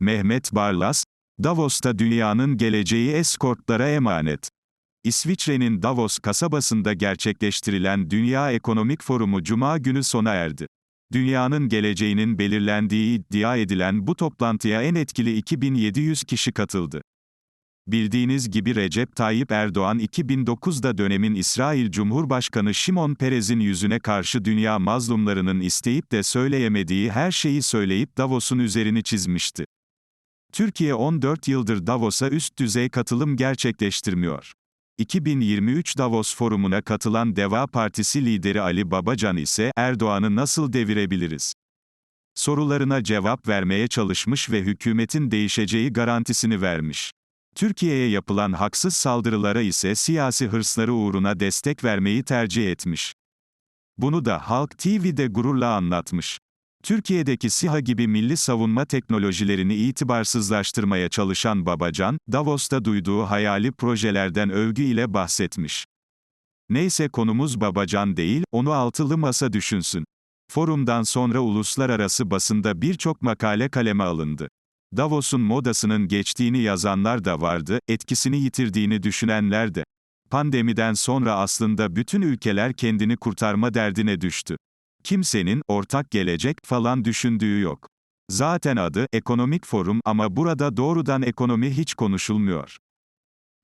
Mehmet Barlas, Davos'ta dünyanın geleceği eskortlara emanet. İsviçre'nin Davos kasabasında gerçekleştirilen Dünya Ekonomik Forumu Cuma günü sona erdi. Dünyanın geleceğinin belirlendiği iddia edilen bu toplantıya en etkili 2700 kişi katıldı. Bildiğiniz gibi Recep Tayyip Erdoğan 2009'da dönemin İsrail Cumhurbaşkanı Şimon Perez'in yüzüne karşı dünya mazlumlarının isteyip de söyleyemediği her şeyi söyleyip Davos'un üzerini çizmişti. Türkiye 14 yıldır Davos'a üst düzey katılım gerçekleştirmiyor. 2023 Davos Forumu'na katılan Deva Partisi lideri Ali Babacan ise Erdoğan'ı nasıl devirebiliriz? Sorularına cevap vermeye çalışmış ve hükümetin değişeceği garantisini vermiş. Türkiye'ye yapılan haksız saldırılara ise siyasi hırsları uğruna destek vermeyi tercih etmiş. Bunu da Halk TV'de gururla anlatmış. Türkiye'deki SİHA gibi milli savunma teknolojilerini itibarsızlaştırmaya çalışan Babacan, Davos'ta duyduğu hayali projelerden övgü ile bahsetmiş. Neyse konumuz Babacan değil, onu altılı masa düşünsün. Forumdan sonra uluslararası basında birçok makale kaleme alındı. Davos'un modasının geçtiğini yazanlar da vardı, etkisini yitirdiğini düşünenler de. Pandemiden sonra aslında bütün ülkeler kendini kurtarma derdine düştü. Kimsenin ortak gelecek falan düşündüğü yok. Zaten adı ekonomik forum ama burada doğrudan ekonomi hiç konuşulmuyor.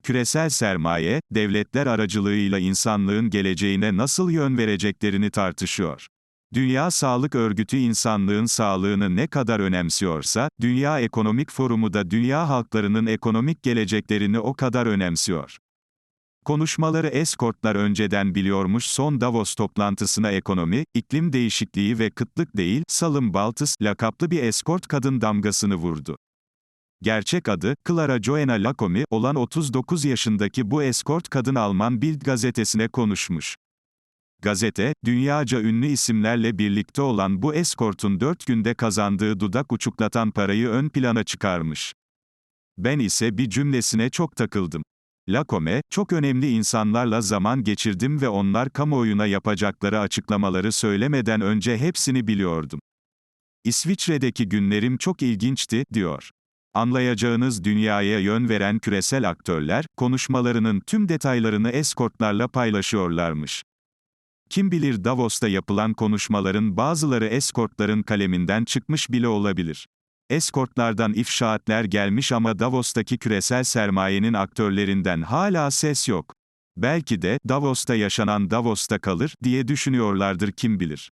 Küresel sermaye, devletler aracılığıyla insanlığın geleceğine nasıl yön vereceklerini tartışıyor. Dünya Sağlık Örgütü insanlığın sağlığını ne kadar önemsiyorsa, Dünya Ekonomik Forumu da dünya halklarının ekonomik geleceklerini o kadar önemsiyor. Konuşmaları eskortlar önceden biliyormuş son Davos toplantısına ekonomi, iklim değişikliği ve kıtlık değil, Salım Baltıs, lakaplı bir eskort kadın damgasını vurdu. Gerçek adı, Clara Joanna Lacomi, olan 39 yaşındaki bu eskort kadın Alman Bild gazetesine konuşmuş. Gazete, dünyaca ünlü isimlerle birlikte olan bu eskortun 4 günde kazandığı dudak uçuklatan parayı ön plana çıkarmış. Ben ise bir cümlesine çok takıldım. Lacome, çok önemli insanlarla zaman geçirdim ve onlar kamuoyuna yapacakları açıklamaları söylemeden önce hepsini biliyordum. İsviçre'deki günlerim çok ilginçti, diyor. Anlayacağınız dünyaya yön veren küresel aktörler, konuşmalarının tüm detaylarını eskortlarla paylaşıyorlarmış. Kim bilir Davos'ta yapılan konuşmaların bazıları eskortların kaleminden çıkmış bile olabilir. Eskortlardan ifşaatler gelmiş ama Davos'taki küresel sermayenin aktörlerinden hala ses yok. Belki de Davos'ta yaşanan Davos'ta kalır diye düşünüyorlardır kim bilir.